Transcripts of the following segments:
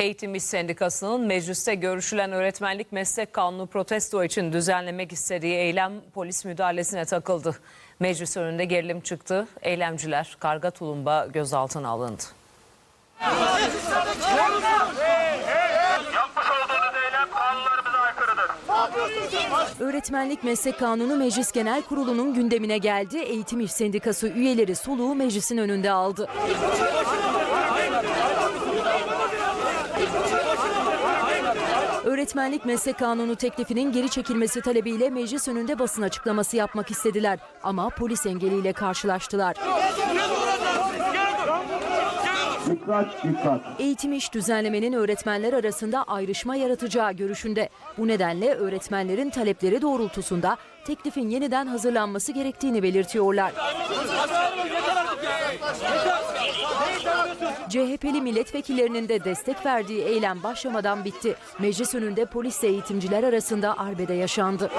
Eğitim İş Sendikası'nın mecliste görüşülen öğretmenlik meslek kanunu protesto için düzenlemek istediği eylem polis müdahalesine takıldı. Meclis önünde gerilim çıktı. Eylemciler karga tulumba gözaltına alındı. Yapmış olduğunuz eylem kanunlarımıza aykırıdır. Öğretmenlik Meslek Kanunu Meclis Genel Kurulu'nun gündemine geldi. Eğitim İş Sendikası üyeleri soluğu meclisin önünde aldı. Öğretmenlik Meslek Kanunu teklifinin geri çekilmesi talebiyle meclis önünde basın açıklaması yapmak istediler. Ama polis engeliyle karşılaştılar. Dikkat dikkat. Eğitim iş düzenlemenin öğretmenler arasında ayrışma yaratacağı görüşünde. Bu nedenle öğretmenlerin talepleri doğrultusunda teklifin yeniden hazırlanması gerektiğini belirtiyorlar. CHP'li milletvekillerinin de destek verdiği eylem başlamadan bitti. Meclis önünde polisle eğitimciler arasında arbede yaşandı.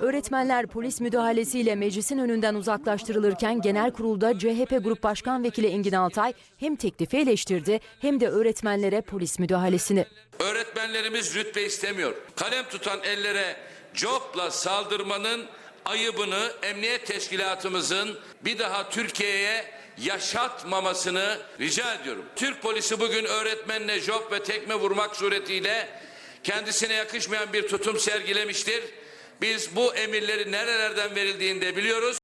Öğretmenler polis müdahalesiyle meclisin önünden uzaklaştırılırken genel kurulda CHP Grup Başkan Vekili Engin Altay hem teklifi eleştirdi hem de öğretmenlere polis müdahalesini. Öğretmenlerimiz rütbe istemiyor. Kalem tutan ellere copla saldırmanın ayıbını emniyet teşkilatımızın bir daha Türkiye'ye yaşatmamasını rica ediyorum. Türk polisi bugün öğretmenine job ve tekme vurmak suretiyle kendisine yakışmayan bir tutum sergilemiştir. Biz bu emirleri nerelerden verildiğini de biliyoruz.